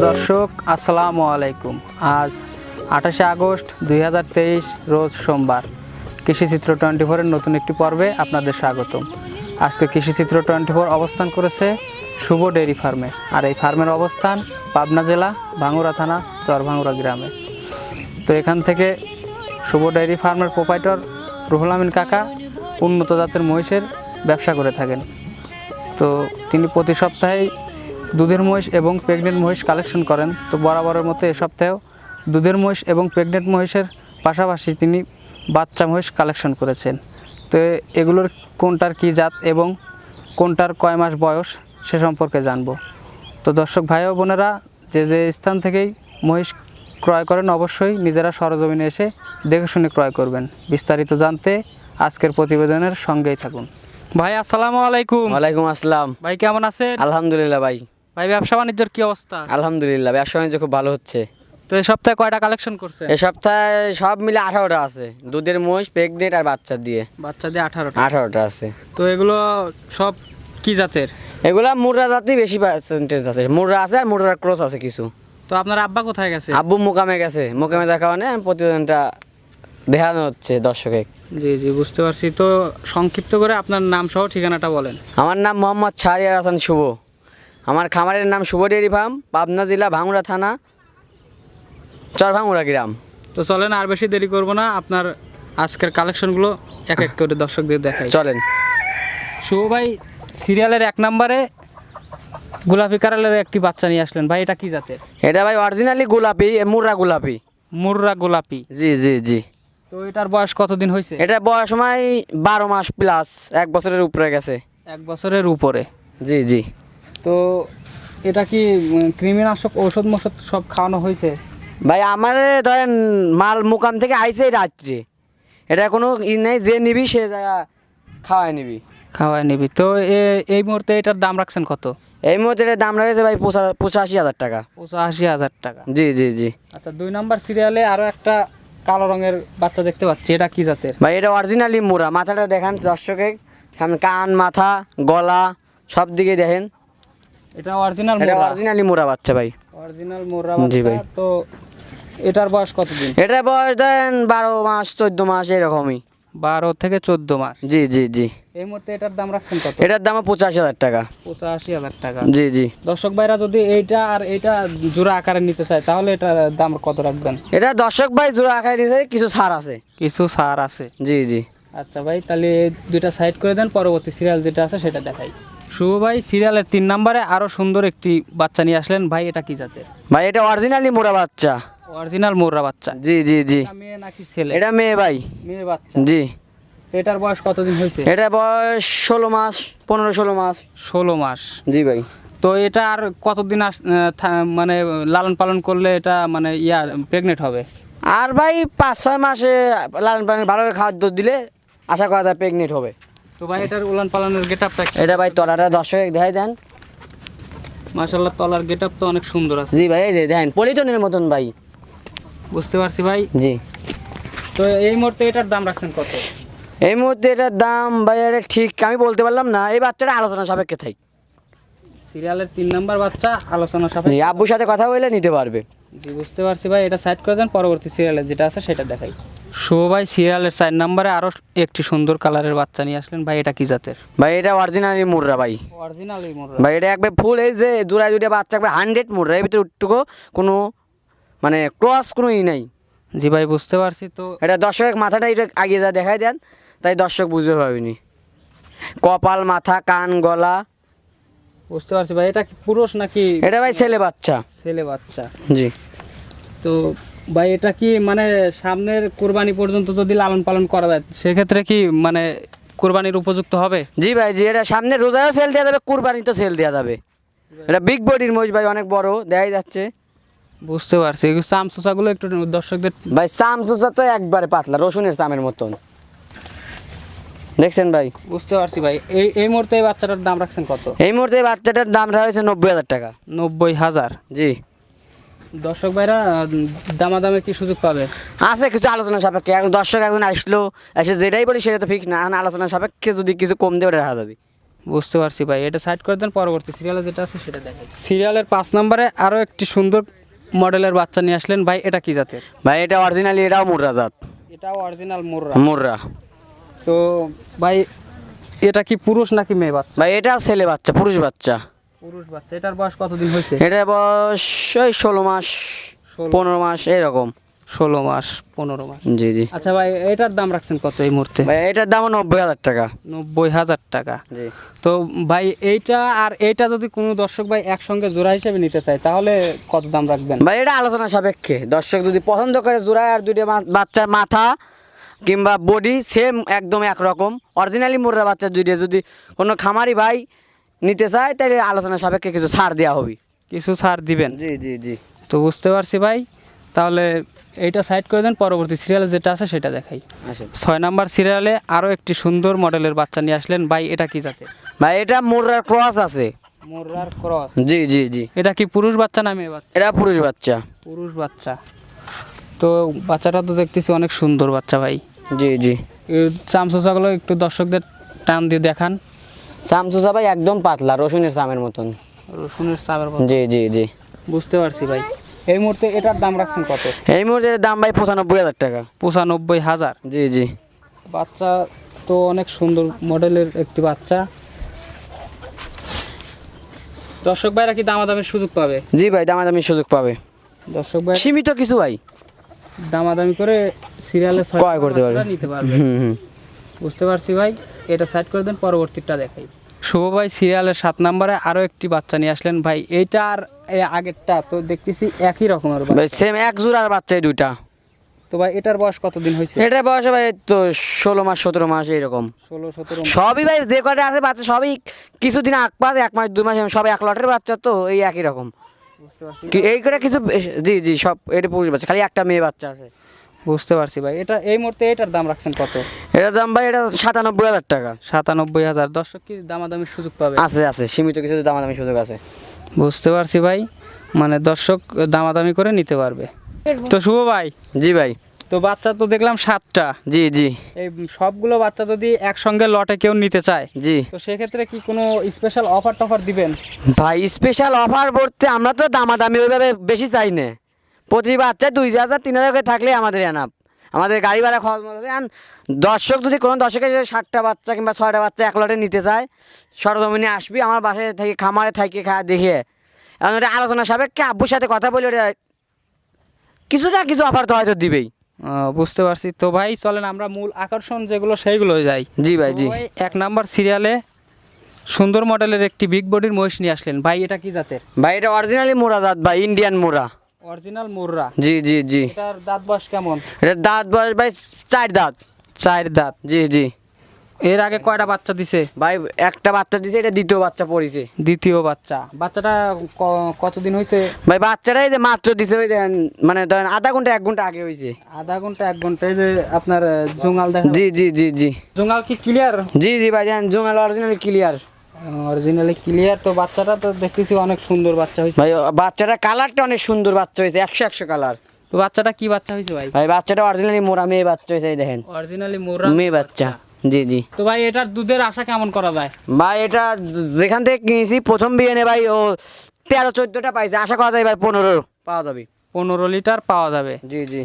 প্রিয় দর্শক, আসসালামু আলাইকুম। আজ আঠাশে আগস্ট দুই হাজার তেইশ, রোজ সোমবার। কৃষিচিত্র টোয়েন্টি ফোরের নতুন একটি পর্বে আপনাদের স্বাগতম। আজকে কৃষিচিত্র টোয়েন্টি ফোর অবস্থান করেছে শুভ ডেয়ারি ফার্মে। আর এই ফার্মের অবস্থান পাবনা জেলা, ভাঙ্গুরা থানা, চরভাঙ্গুরা গ্রামে। তো এখান থেকে শুভ ডেয়ারি ফার্মের প্রোপাইটর রুহুল আমিন কাকা উন্নত জাতের মহিষের ব্যবসা করে থাকেন। তো তিনি প্রতি সপ্তাহেই দুধের মহিষ এবং প্রেগনেন্ট মহিষ কালেকশন করেন। তো বরাবরের মতো এ সপ্তাহেও দুধের মহিষ এবং প্রেগনেন্ট মহিষের পাশাপাশি তিনি বাচ্চা মহিষ কালেকশন করেছেন। তো এগুলোর কোনটার কী জাত এবং কোনটার কয় মাস বয়স সে সম্পর্কে জানব। তো দর্শক ভাই ও বোনেরা যে যে স্থান থেকেই মহিষ ক্রয় করেন অবশ্যই নিজেরা সরজমিনে এসে দেখে শুনে ক্রয় করবেন। বিস্তারিত জানতে আজকের প্রতিবেদনের সঙ্গেই থাকুন। ভাই আসসালামু আলাইকুম। ওয়ালাইকুম আসসালাম। ভাই কেমন আছেন? আলহামদুলিল্লাহ ভাই। ভাই ব্যবসা বাণিজ্যের কি অবস্থা? আলহামদুলিল্লাহ ব্যবসা বাণিজ্য খুব ভালো হচ্ছে। তো এই সপ্তাহে কয়টা কালেকশন করছে? এ সপ্তাহে সব মিলে আঠারোটা আছে। দুধের মহিষ প্রেগনেন্ট আর বাচ্চা দিয়ে। বাচ্চা দিয়ে আঠারোটা? আঠারোটা আছে। তো এগুলো সব কি জাতের? এগুলা মুর্রা জাতি বেশি পার্সেন্টেজ আছে। মুর্রা আছে আর মুর্রার ক্রস আছে কিছু। তো আপনার আব্বা কোথায় গেছে? আব্বু মোকামে গেছে। মোকামে দেখা মানে প্রতিবেদনটা দেখানো হচ্ছে দর্শকে জি জি বুঝতে পারছি। তো সংক্ষিপ্ত করে আপনার নাম সহ ঠিকানাটা বলেন। আমার নাম মোহাম্মদ শাহরিয়ার হাসান শুভ। আমার খামারের নাম শুভ ডেয়ারি ফার্ম পাবনা জেলা ভাঙুরা থানা চরভাঙুরা গ্রাম। তো চলেন আর বেশি দেরি করব না আপনার আজকের কালেকশনগুলো এক এক করে দর্শকদের দেখাই। চলেন। শুভ ভাই সিরিয়ালের এক নম্বরে গোলাপি কালারের একটি বাচ্চা নিয়ে আসলেন। ভাই এটা কি জাতের? এটা ভাই অরিজিনালি গোলাপি মুর্রা গোলাপি। মুর্রা গোলাপি। জি জি জি। তো এটার বয়স কতদিন হয়েছে? এটা বয়স সময় বারো মাস প্লাস এক বছরের উপরে গেছে। এক বছরের উপরে। জি জি। তো এটা কি কৃমিনাশক ঔষধ মষধ সব খাওয়ানো হয়েছে? ভাই আমার ধরেন মাল মুকাম থেকে আইছে এই রাত্রে। এটা কোনো ই নেই যে নিবি সে জায়গা খাওয়াই নিবি। খাওয়াই নিবি। তো এই মুহূর্তে এটার দাম রাখছেন কত? এই মুহূর্তে এটার দাম রয়েছে ভাই পঁচা- পঁচাশি হাজার টাকা। পঁচাশি হাজার টাকা। জি জি জি। আচ্ছা দুই নাম্বার সিরিয়ালে আরও একটা কালো রঙের বাচ্চা দেখতে পাচ্ছি। এটা কি জাতের? ভাই এটা অরিজিনালি মুরা মাথাটা দেখান দর্শকে। সামনে কান মাথা গলা সব দিকে দেখেন। এটা অরিজিনাল এটা অরিজিনালি মুরা বাচ্চা ভাই। অরিজিনাল জি ভাই। তো এটার বয়স কতদিন? এটা বয়স ধরেন বারো মাস চোদ্দ মাস এরকমই। বারো থেকে চোদ্দ মাস। জি জি জি। এই মুহূর্তে এটার দাম রাখছেন কত? এটার দাম পঁচাশি হাজার টাকা। পঁচাশি হাজার টাকা। জি জি। দর্শক ভাইরা যদি এইটা আর এইটা জোড়া আকারে নিতে চায় তাহলে এটার দাম কত রাখবেন? এটা দর্শক ভাই জোড়া আঁকাই দিয়েছে কিছু ছাড় আছে। কিছু সার আছে। জি জি। আচ্ছা ভাই তাহলে দুইটা সাইড করে দেন পরবর্তী সিরিয়াল যেটা আছে সেটা দেখাই। শুভ ভাই সিরিয়ালের তিন নম্বরে আরও সুন্দর একটি বাচ্চা নিয়ে আসলেন। ভাই এটা কি জাতের? ভাই এটা অরিজিনালি মোরা বাচ্চা। অরিজিনাল মোররা বাচ্চা। জি জি জি। মেয়ে নাকি ছেলে? এটা মেয়ে ভাই। মেয়ে বাচ্চা। জি। এটার বয়স কতদিন হয়েছে? এটা বয়স ষোলো মাস পনেরো ষোলো মাস। ষোলো মাস। জি ভাই। তো এটা আর কতদিন আস- মানে লালন পালন করলে এটা মানে ইয়া প্রেগনেন্ট হবে? আর ভাই পাঁচ ছয় মাসে লালন পালন ভালোভাবে খাদ্য দিলে আশা করা যায় প্রেগনেন্ট হবে। তো ভাই এটার উলান পালনের গেট আপটা এটা ভাই তলাটা দর্শক দেখাই দেন। মাসাল্লাহ তলার গেট আপ তো অনেক সুন্দর আছে। জি ভাই এই যে দেখেন পলিটনের মতন ভাই। বুঝতে পারছি ভাই? জি। তো এই মুহূর্তে এটার দাম রাখছেন কত? এই মুহূর্তে এটার দাম ভাই এটা ঠিক আমি বলতে পারলাম না এই বাচ্চাটা আলোচনা সাপেক্ষে থাক সিরিয়ালের তিন নাম্বার বাচ্চা আলোচনা সাপেক্ষে। আব্বুর সাথে কথা বলে নিতে পারবে। জি বুঝতে পারছি ভাই। এটা সাইড করে দেন পরবর্তী সিরিয়ালে যেটা আছে সেটা দেখাই। শুভ ভাই সিরিয়ালের চার নাম্বারে আরও একটি সুন্দর কালারের বাচ্চা নিয়ে আসলেন। ভাই এটা কি জাতের? ভাই এটা অরিজিনালি মুররা ভাই। অরিজিনাল এই মোররা। ভাই এটা একবার ফুল এই যে জোড়ায় জুড়ে বাচ্চা একবার হান্ড্রেড মুররা। এর ভিতরে উঠটুকু কোনো মানে ক্রস কোনো ই নাই। জি ভাই বুঝতে পারছি তো। এটা দর্শকের মাথাটা এটা আগে যা দেখাই দেন তাই দর্শক বুঝতে পারবেনি কপাল মাথা কান গলা বুঝতে পারছি ভাই এটা কি পুরুষ নাকি এটা ভাই ছেলে বাচ্চা। ছেলে বাচ্চা? জি। তো ভাই এটা কি মানে সামনের কোরবানি পর্যন্ত যদি লালন পালন করা যায় সেক্ষেত্রে কি মানে কোরবানির উপযুক্ত হবে? জি ভাই জি এটা সামনে রোজায়ও সেল দেওয়া যাবে কুরবানি তো সেল দেওয়া যাবে। এটা বিগ বডির মহিষ ভাই অনেক বড় দেখাই যাচ্ছে। বুঝতে পারছি। এই চাম চোষাগুলো একটু দর্শকদের ভাই চাম চুচা তো একবারে পাতলা রসুনের চামের মতন। দেখছেন ভাই? বুঝতে পারছি ভাই। এই এই মুহূর্তে এই বাচ্চাটার দাম রাখছেন কত? এই মুহূর্তে এই বাচ্চাটার দাম রয়েছে নব্বই হাজার টাকা। নব্বই হাজার? জি। দর্শক ভাইরা উম, দামাদামে কি সুযোগ পাবে? আছে কিছু আলোচনা সাপেক্ষে। দর্শক একজন আসলো এসে যেটাই বলি সেটা তো ফিক্স না। এখন আলোচনা সাপেক্ষে যদি কিছু কম দেবে রাখা যাবে। বুঝতে পারছি ভাই। এটা সাইড করে দেন পরবর্তী সিরিয়ালে যেটা আছে সেটা দেখেন। সিরিয়ালের পাঁচ নম্বরে আরও একটি সুন্দর মডেলের বাচ্চা নিয়ে আসলেন। ভাই এটা কি জাতের? ভাই এটা অরিজিনালি এটাও মুর্রা জাত। এটাও অরিজিনাল মুর্রা। মুর্রা। তো ভাই এটা কি পুরুষ নাকি মেয়ে বাচ্চা? ভাই এটাও ছেলে বাচ্চা পুরুষ বাচ্চা। পুরুষ বাচ্চা এটার বয়স কতদিন হয়েছে? এটা বয়স ওই ষোলো মাস। পনেরো মাস এরকম। ষোলো মাস পনেরো মাস। জি জি। আচ্ছা ভাই এটার দাম রাখছেন কত এই মুহূর্তে? ভাই এটার দাম নব্বই হাজার টাকা। নব্বই হাজার টাকা। জি। তো ভাই এইটা আর এইটা যদি কোনো দর্শক ভাই একসঙ্গে জোড়া হিসেবে নিতে চায় তাহলে কত দাম রাখবেন? ভাই এটা আলোচনা সাপেক্ষে। দর্শক যদি পছন্দ করে জোড়ায় আর দুইটা বাচ্চার মাথা কিংবা বডি সেম একদম একরকম। অরিজিনালি মুর্রা বাচ্চা দুইটা যদি কোনো খামারি ভাই নিতে চায় তাহলে আলোচনা সাপেক্ষে কিছু ছাড় দেওয়া হবে। কিছু ছাড় দিবেন? জি জি জি। তো বুঝতে পারছি ভাই। তাহলে এইটা সাইড করে দেন পরবর্তী সিরিয়ালে যেটা আছে সেটা দেখাই। ছয় নাম্বার সিরিয়ালে আরও একটি সুন্দর মডেলের বাচ্চা নিয়ে আসলেন। ভাই এটা কি জাতে ভাই এটা মুর্রার ক্রস আছে। মোর্রার ক্রস জি জি জি। এটা কি পুরুষ বাচ্চা না মেয়ে বাচ্চা? এটা পুরুষ বাচ্চা। পুরুষ বাচ্চা। তো বাচ্চাটা তো দেখতেছি অনেক সুন্দর বাচ্চা ভাই। জি জি। চামচোচাগুলো একটু দর্শকদের টান দিয়ে দেখান। সামসুসা ভাই একদম পাতলা রসুনের চামের মতন। রসুনের চাপের মতো। জি জি জি। বুঝতে পারছি ভাই। এই মুহূর্তে এটার দাম রাখছেন কত? এই মুহূর্তে দাম ভাই পঁচানব্বই হাজার টাকা। পঁচানব্বই হাজার? জি জি। বাচ্চা তো অনেক সুন্দর মডেলের একটি বাচ্চা। দর্শক ভাইরা কি দামাদামের সুযোগ পাবে? জি ভাই দামাদামি সুযোগ পাবে। দর্শক ভাই সীমিত কিছু ভাই। দামাদামি করে সিরিয়ালে ক্রয় করতে পারবে। নিতে পারবে। হুম হুম বুঝতে পারছি ভাই এটা সাইড করে দেন পরবর্তীটা দেখাই। শুভ ভাই সিরিয়ালের সাত নম্বরে আরও একটি বাচ্চা নিয়ে আসলেন। ভাই এইটা আর আগেরটা তো দেখতেছি একই রকমের। ভাই সেম এক জোড়ার বাচ্চা এই দুইটা। তো ভাই এটার বয়স কতদিন হয়েছে? এটার বয়স ভাই তো ষোলো মাস সতেরো মাস এইরকম। ষোলো সতেরো সবই ভাই যে কটা আছে বাচ্চা সবই কিছুদিন আগ পাস এক মাস দু মাস সবাই এক লটের বাচ্চা তো এই একই রকম। কি- এই করে কিছু জি জি সব এটা পুরুষ বাচ্চা খালি একটা মেয়ে বাচ্চা আছে। বুঝতে পারছি ভাই। এটা এই মুহূর্তে এটার দাম রাখছেন কত? এটার দাম ভাই এটা সাতানব্বই হাজার টাকা। সাতানব্বই হাজার। দর্শক কি দামাদামির সুযোগ পাবে? আছে আছে সীমিত কিছু দামাদামি সুযোগ আছে। বুঝতে পারছি ভাই। মানে দর্শক দামাদামি করে নিতে পারবে। তো শুভ ভাই। জি ভাই। তো বাচ্চা তো দেখলাম সাতটা। জি জি। এই সবগুলো বাচ্চা যদি একসঙ্গে লটে কেউ নিতে চায় জি। তো সেক্ষেত্রে কি কোনো স্পেশাল অফার টফার দিবেন? ভাই স্পেশাল অফার বলতে আমরা তো দামাদামি ওইভাবে বেশি চাই না। প্রতি বাচ্চায় দুই হাজার তিন হাজার করে থাকলে আমাদের এনাফ আমাদের গাড়ি ভাড়া খরচ মতো আর দর্শক যদি কোনো দর্শকের ষাটটা বাচ্চা কিংবা ছয়টা বাচ্চা এক লটে নিতে চায় সরজমিনে আসবি আমার বাসায় থেকে খামারে থেকে খা দেখে। এখন ওটা আলোচনা সাপেক্ষে আব্বুর সাথে কথা বলে ওটা কিছু না কিছু অফার তো হয়তো দিবেই। বুঝতে পারছি। তো ভাই চলেন আমরা মূল আকর্ষণ যেগুলো সেইগুলো যাই। জি ভাই জি। এক নাম্বার সিরিয়ালে সুন্দর মডেলের একটি বিগ বডির মহিষ নিয়ে আসলেন। ভাই এটা কি জাতের? ভাই এটা অরিজিনালি মোরা দাঁত ভাই ইন্ডিয়ান মোরা। অরিজিনাল মোরা জি জি জি। এটার দাঁত বয়স কেমন? এটার দাঁত বয়স ভাই চার দাঁত। চার দাঁত। জি জি। এর আগে কয়টা বাচ্চা দিছে? ভাই একটা বাচ্চা দিছে এটা দ্বিতীয় বাচ্চা পড়েছে। দ্বিতীয় বাচ্চা। বাচ্চাটা কতদিন হয়েছে ভাই বাচ্চাটাই যে মাত্র দিছে ওই দেন মানে ধরেন আধা ঘণ্টা এক ঘণ্টা আগে হয়েছে আধা ঘণ্টা এক ঘণ্টা এই যে আপনার আহ, জুঙাল দেখা জি জি জি জি। জুঙাল কি ক্লিয়ার জি জি ভাই জান জুঙাল অরিজিনালি ক্লিয়ার অরিজিনালি ক্লিয়ার তো বাচ্চাটা তো দেখতেছি অনেক সুন্দর বাচ্চা হয়েছে ভাই বাচ্চাটা কালারটা অনেক সুন্দর বাচ্চা হয়েছে একশো একশো কালার তো বাচ্চাটা কি বাচ্চা হয়েছে ভাই? ভাই বাচ্চাটা অরিজিনালি মোরা মেয়ে বাচ্চা হয়েছে এই দেখেন। অরিজিনালি মোরা মেয়ে বাচ্চা। জি জি। তো ভাই এটার দুধের আশা কেমন করা যায়? ভাই এটা যেখান থেকে কিনেছি প্রথম বিয়ে ভাই ও তেরো চোদ্দোটা পাইছে। আশা করা যায় ভাই পনেরো পাওয়া যাবে। পনেরো লিটার পাওয়া যাবে। জি জি।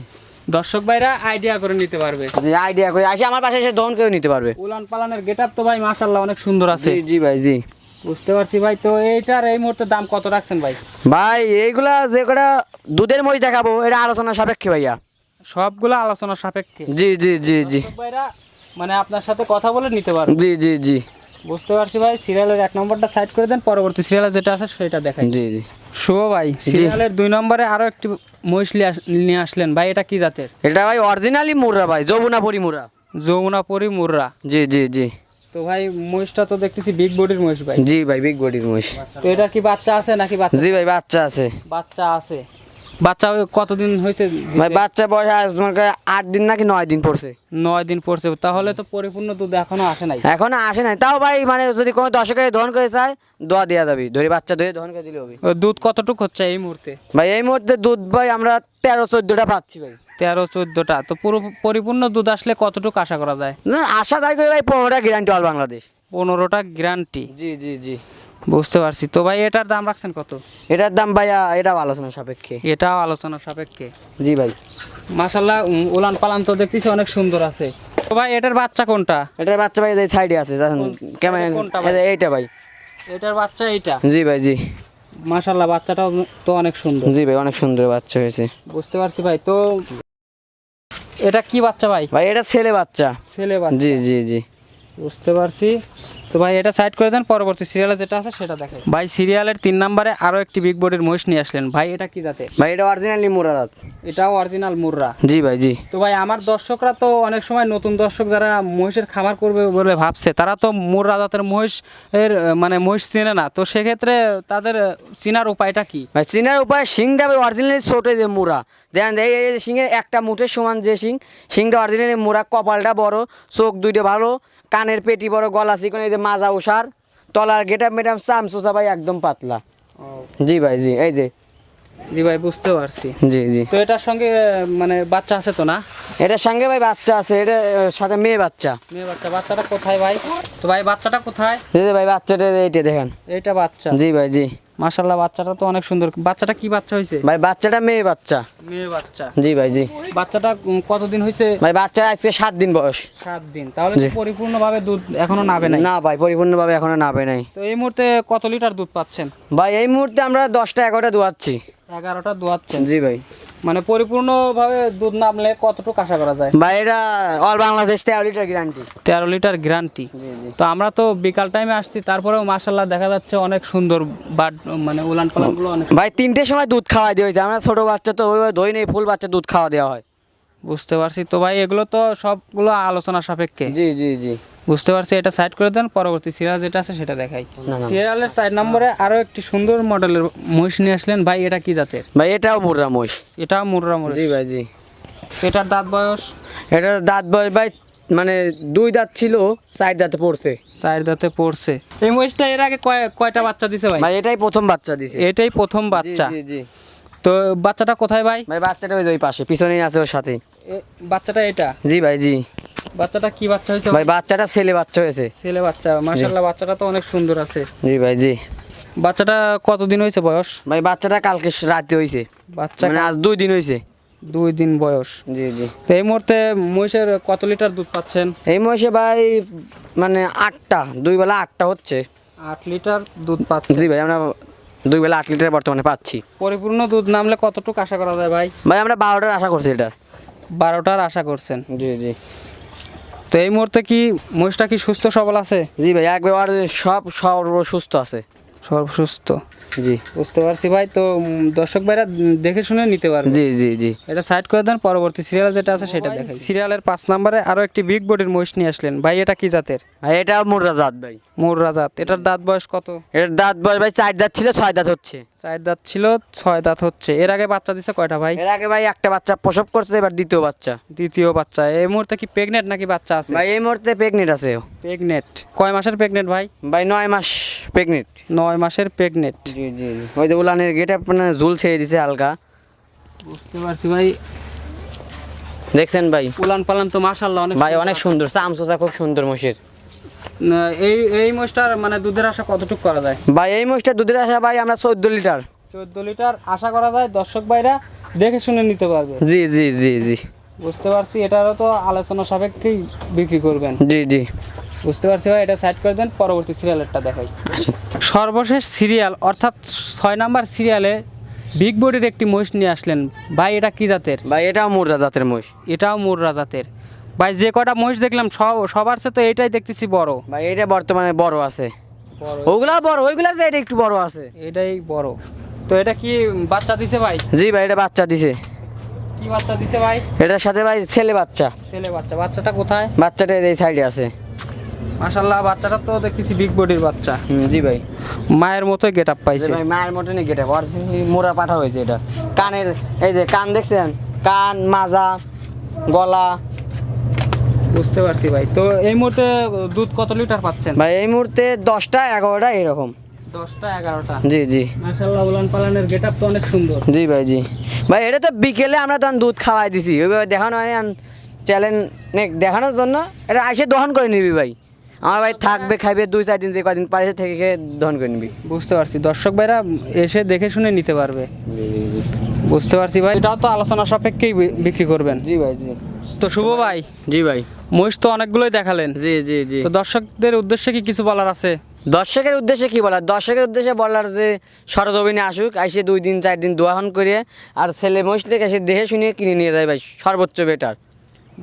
দর্শক ভাইরা আইডিয়া করে নিতে পারবে। জি আইডিয়া করে। আসে আমার পাশে এসে দহন কেউ নিতে পারবে। উলান পালানের গেট তো ভাই মাশাল্লাহ অনেক সুন্দর আছে। জি জি ভাই জি। বুঝতে পারছি ভাই তো এইটার এই মুহূর্তে দাম কত রাখছেন ভাই? ভাই এইগুলা যে কটা দুধের মই দেখাবো এটা আলোচনা সাপেক্ষে ভাইয়া। সবগুলো আলোচনা সাপেক্ষে। জি জি জি জি। ভাইরা মানে আপনার সাথে কথা বলে নিতে পারবে। জি জি জি। বুঝতে পারছি ভাই সিরিয়ালের এক নম্বরটা সাইড করে দেন পরবর্তী সিরিয়ালে যেটা আছে সেটা দেখাই। জি জি। শুভ ভাই সিরিয়ালের দুই নম্বরে আরও একটি মহিষ নিয়ে আস- নিয়ে আসলেন। ভাই এটা কি জাতের? এটা ভাই অরিজিনালি মুরা ভাই যমুনাপুরি মুরা যমুনাপুরি মুর্রা। জি জি জি। তো ভাই মহিষটা তো দেখতেছি বিগ বডির মহিষ ভাই। জি ভাই বিগ বডির মহিষ। তো এটা কি বাচ্চা আছে নাকি বাচ্চা? জি ভাই বাচ্চা আছে। বাচ্চা আছে। বাচ্চা কতদিন হয়েছে ভাই বাচ্চা বয়স আজ আট দিন নাকি নয় দিন পড়ছে। নয় দিন পড়ছে তাহলে তো পরিপূর্ণ দুধ এখনও আসে নাই। এখন আসে নাই। তাও ভাই মানে যদি কোনো দশকে দহন করে চায় দোয়া দেওয়া যাবে। ধরে বাচ্চা ধরে দহন করে দিলে হবে। দুধ কতটুকু হচ্ছে এই মুহূর্তে? ভাই এই মুহূর্তে দুধ ভাই আমরা তেরো চোদ্দটা পাচ্ছি ভাই। তেরো চোদ্দটা। তো পুরো পরিপূর্ণ দুধ আসলে কতটুকু আশা করা যায়? না আশা যায় করে ভাই পনেরোটা গ্যারান্টি অল বাংলাদেশ পনেরোটা গ্যারান্টি জি জি জি। বুঝতে পারছি। তো ভাই এটার দাম রাখছেন কত? এটার দাম ভাই আ, এটাও আলোচনা সাপেক্ষে। এটাও আলোচনা সাপেক্ষে। জি ভাই। মাসাল্লাহ উলান পালান তো দেখতেছি অনেক সুন্দর আছে। তো ভাই এটার বাচ্চা কোনটা? এটার বাচ্চা ভাই এই সাইডে আছে কেমন এইটা ভাই। এটার বাচ্চা এইটা? জি ভাই জি। মাসাল্লাহ বাচ্চাটাও তো অনেক সুন্দর। জি ভাই অনেক সুন্দর বাচ্চা হয়েছে। বুঝতে পারছি ভাই তো এটা কি বাচ্চা ভাই? ভাই এটা ছেলে বাচ্চা। ছেলে বাচ্চা। জি জি জি। বুঝতে পারছি। তো ভাই এটা সাইড করে দেন পরবর্তী সিরিয়ালে যেটা আছে সেটা দেখেন ভাই সিরিয়ালের তিন নম্বরে আরও একটি বিগ বডির মহিষ নিয়ে আসলেন। ভাই এটা কি জাতের? ভাই এটা অরিজিনালি মুরাদাত এটাও অরিজিনাল মুর্রা। জি ভাই জি। তো ভাই আমার দর্শকরা তো অনেক সময় নতুন দর্শক যারা মহিষের খামার করবে বলে ভাবছে তারা তো মুর্রা জাতের মহিষ এর মানে মহিষ চেনে না। তো সেক্ষেত্রে তাদের চিনার উপায়টা কি? ভাই চিনার উপায় শিংটা ভাই অরিজিনালি ছোট যে মুরা দেখেন এই শিংয়ের একটা মুঠের সমান যে শিং শিংটা অরিজিনালি মুরা কপালটা বড় চোখ দুইটা ভালো কানের পেটি বড় গলা চিকন এই যে মাজা উষার তলার গেটা মেটাম চাম চোষা ভাই একদম পাতলা। জি ভাই জি এই যে। জি ভাই বুঝতে পারছি। জি জি। তো এটার সঙ্গে মানে বাচ্চা আছে তো না? এটার সঙ্গে ভাই বাচ্চা আছে এটা সাথে মেয়ে বাচ্চা। মেয়ে বাচ্চা বাচ্চাটা কোথায় ভাই? তো ভাই বাচ্চাটা কোথায়? জি ভাই বাচ্চাটা এইটা দেখেন। এইটা বাচ্চা। জি ভাই জি। মাশাল্লাহ বাচ্চাটা তো অনেক সুন্দর। বাচ্চাটা কি বাচ্চা হয়েছে? ভাই বাচ্চাটা মেয়ে বাচ্চা। মেয়ে বাচ্চা। জি ভাই জি। বাচ্চাটা কতদিন হয়েছে? ভাই বাচ্চা আজকে সাত দিন বয়স। সাত দিন। তাহলে পরিপূর্ণভাবে দুধ এখনও নাবে নাই? না ভাই পরিপূর্ণভাবে এখনও নাবে নাই। তো এই মুহূর্তে কত লিটার দুধ পাচ্ছেন? ভাই এই মুহূর্তে আমরা দশটা এগারোটা দোয়াচ্ছি। এগারোটা দোয়াচ্ছেন। জি ভাই। মানে পরিপূর্ণভাবে দুধ নামলে কতটুকু আশা করা যায়? ভাই এটা অল বাংলাদেশ তেরো লিটার গ্যারান্টি তেরো লিটার গ্যারান্টি তো আমরা তো বিকাল টাইমে আসছি তারপরেও মাসাল্লাহ দেখা যাচ্ছে অনেক সুন্দর বাট মানে উলান পালানগুলো অনেক ভাই তিনটের সময় দুধ খাওয়াই দেওয়া হয়েছে। আমরা ছোট বাচ্চা তো ওইভাবে দই নেই ফুল বাচ্চা দুধ খাওয়া দেওয়া হয়। বুঝতে পারছি। তো ভাই এগুলো তো সবগুলো আলোচনা সাপেক্ষে। জি জি জি। বুঝতে পারছি এটা সাইড করে দেন পরবর্তী সিরিয়াল যেটা আছে সেটা দেখাই। সিরিয়ালের সাইড নম্বরে আরও একটি সুন্দর মডেলের মহিষ নিয়ে আসলেন। ভাই এটা কি জাতের? ভাই এটাও মুর্রা মোষ এটাও মুর্রা মহিষ। জি ভাই জি। এটার দাঁত বয়স? এটা দাঁত বয়স ভাই মানে দুই দাঁত ছিল চার দাঁতে পড়ছে। চার দাঁতে পড়ছে। এই মহিষটা এর আগে কয়- কয়টা বাচ্চা দিছে ভাই? ভাই এটাই প্রথম বাচ্চা দিছে। এটাই প্রথম বাচ্চা। জি জি। তো বাচ্চাটা কোথায় ভাই? ভাই বাচ্চাটা ওই যে ওই পাশে পিছনেই আছে ওর সাথে। বাচ্চাটা এটা? জি ভাই জি। বাচ্চাটা কি বাচ্চা হয়েছে? ভাই বাচ্চাটা ছেলে বাচ্চা হয়েছে। ছেলে বাচ্চা মাশাল্লাহ বাচ্চাটা তো অনেক সুন্দর আছে। জি ভাই জি। বাচ্চাটা কতদিন হয়েছে বয়স? ভাই বাচ্চাটা কালকে রাতে হয়েছে। বাচ্চা মানে আজ দুই দিন হয়েছে। দুই দিন বয়স। জি জি। এই মুহূর্তে মহিষের কত লিটার দুধ পাচ্ছেন? এই মহিষে ভাই মানে আটটা দুই বেলা আটটা হচ্ছে। আট লিটার দুধ পাচ্ছে জি ভাই আমরা দুই বেলা আট লিটার বর্তমানে পাচ্ছি। পরিপূর্ণ দুধ নামলে কতটুকু আশা করা যায় ভাই? ভাই আমরা বারোটার আশা করছি এটা। বারোটার আশা করছেন? জি জি। তো এই মুহূর্তে কি মহিষটা কি সুস্থ সবল আছে? জি ভাই একবার সব সর্ব সুস্থ আছে। সর্বসুস্থ। জি। বুঝতে পারছি ভাই তো দর্শক ভাইরা দেখে শুনে নিতে পারবে। জি জি জি। এটা সাইড করে দেন পরবর্তী সিরিয়াল যেটা আছে সেটা দেখেন সিরিয়ালের পাঁচ নম্বরে আরও একটি বিগ বডির মহিষ নিয়ে আসলেন। ভাই এটা কি জাতের? ভাই এটা মুর্রা জাত ভাই। মুর্রা জাত। এটার দাঁত বয়স কত? এটার দাঁত বয়স ভাই চার দাঁত ছিল ছয় দাঁত হচ্ছে। চার দাঁত ছিল ছয় দাঁত হচ্ছে। এর আগে বাচ্চা দিছে কয়টা ভাই? এর আগে ভাই একটা বাচ্চা প্রসব করছে এবার দ্বিতীয় বাচ্চা। দ্বিতীয় বাচ্চা। এই মুহূর্তে কি প্রেগনেন্ট নাকি বাচ্চা আছে? ভাই এই মুহূর্তে প্রেগনেন্ট আছে ও। প্রেগনেন্ট কয় মাসের প্রেগনেন্ট ভাই? ভাই নয় মাস প্রেগনেন্ট নয় মাসের প্রেগনেন্ট জি জি ওই যে উলানের গেটে আপনার ঝুল ছেড়ে দিছে হালকা। বুঝতে পারছি ভাই। দেখছেন ভাই? উলান পালান তো মাশাল্লাহ অনেক ভাই অনেক সুন্দর। চামচোচা খুব সুন্দর না, এই এই মোষটার মানে দুধের আশা কতটুকু করা যায়? ভাই এই মহিষটা দুধের আসা ভাই আমরা চোদ্দ লিটার। চোদ্দ লিটার আশা করা যায় দর্শক ভাইরা দেখে শুনে নিতে পারবে। জি জি জি জি। বুঝতে পারছি এটারও তো আলোচনা সাপেক্ষেই বিক্রি করবেন। জি জি। বুঝতে পারছি ভাই এটা সাইড করে দেন পরবর্তী সিরিয়ালেরটা দেখাই। সর্বশেষ সিরিয়াল অর্থাৎ ছয় নাম্বার সিরিয়ালে বিগ বডির একটি মহিষ নিয়ে আসলেন। ভাই এটা কি জাতের? ভাই এটাও মুর্রা জাতের মহিষ। এটাও মুর্রা জাতের। ভাই যে কটা মহিষ দেখলাম সব সবার সাথে তো এটাই দেখতেছি বড়। ভাই এটা বর্তমানে বড় আছে। ওগুলা বড় ওইগুলা যে এটা একটু বড় আছে। এটাই বড়। তো এটা কি বাচ্চা দিছে ভাই? জি ভাই এটা বাচ্চা দিছে। কি বাচ্চা দিছে ভাই? এটার সাথে ভাই ছেলে বাচ্চা। ছেলে বাচ্চা। বাচ্চাটা কোথায়? বাচ্চাটা এই সাইডে আছে। মাশাল্লাহ বাচ্চাটা তো দেখতেছি বিগ বডির বাচ্চা। হুম, জি ভাই। মায়ের মতোই গেট আপ পাইছে। ভাই মায়ের মতনই গেটে অরিজিনালি মোরা পাঠা হয়েছে এটা। কানের এই যে কান দেখছেন? কান মাজা গলা। বুঝতে পারছি ভাই। তো এই মুহূর্তে দুধ কত লিটার পাচ্ছেন? ভাই এই মুহূর্তে দশটা এগারোটা এরকম। দশটা এগারোটা। জি জি। মাশাল্লাহ উলান পালানের গেট আপ তো অনেক সুন্দর। জি ভাই জি। ভাই এটা তো বিকেলে আমরা তখন দুধ খাওয়াই দিছি। ওইভাবে দেখানো হয় চ্যালেঞ্জ দেখানোর জন্য। এটা এসে দহন করে নিবি ভাই। আমার ভাই থাকবে খাইবে দুই চার দিন যে কদিন পারে থেকে খেয়ে দহন করে নিবি। বুঝতে পারছি। দর্শক ভাইরা এসে দেখে শুনে নিতে পারবে। বুঝতে পারছি ভাই। এটাও তো আলোচনা সাপেক্ষেই বিক্রি করবেন। জি ভাই জি। তো শুভ ভাই। জি ভাই। মহিষ তো অনেকগুলোই দেখালেন। জি জি জি। তো দর্শকদের উদ্দেশ্যে কি কিছু বলার আছে? দর্শকের উদ্দেশ্যে কি বলার? দর্শকের উদ্দেশ্যে বলার যে সরজমিনে আসুক আইসে দুই দিন চার দিন দোয়াহন করে আর ছেলে মহিষটাকে এসে দেখে শুনে কিনে নিয়ে যায় ভাই সর্বোচ্চ বেটার।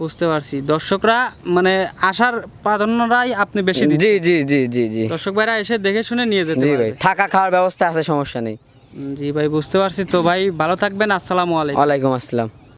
বুঝতে পারছি। দর্শকরা মানে আসার প্রাধান্যরাই আপনি বেশি জি জি জি জি জি। দর্শক ভাইরা এসে দেখে শুনে নিয়ে যেতে জি ভাই থাকা খাওয়ার ব্যবস্থা আছে সমস্যা নেই। জি ভাই বুঝতে পারছি। তো ভাই ভালো থাকবেন। আসসালামু আলাইকুম। ওয়ালাইকুম আসসালাম।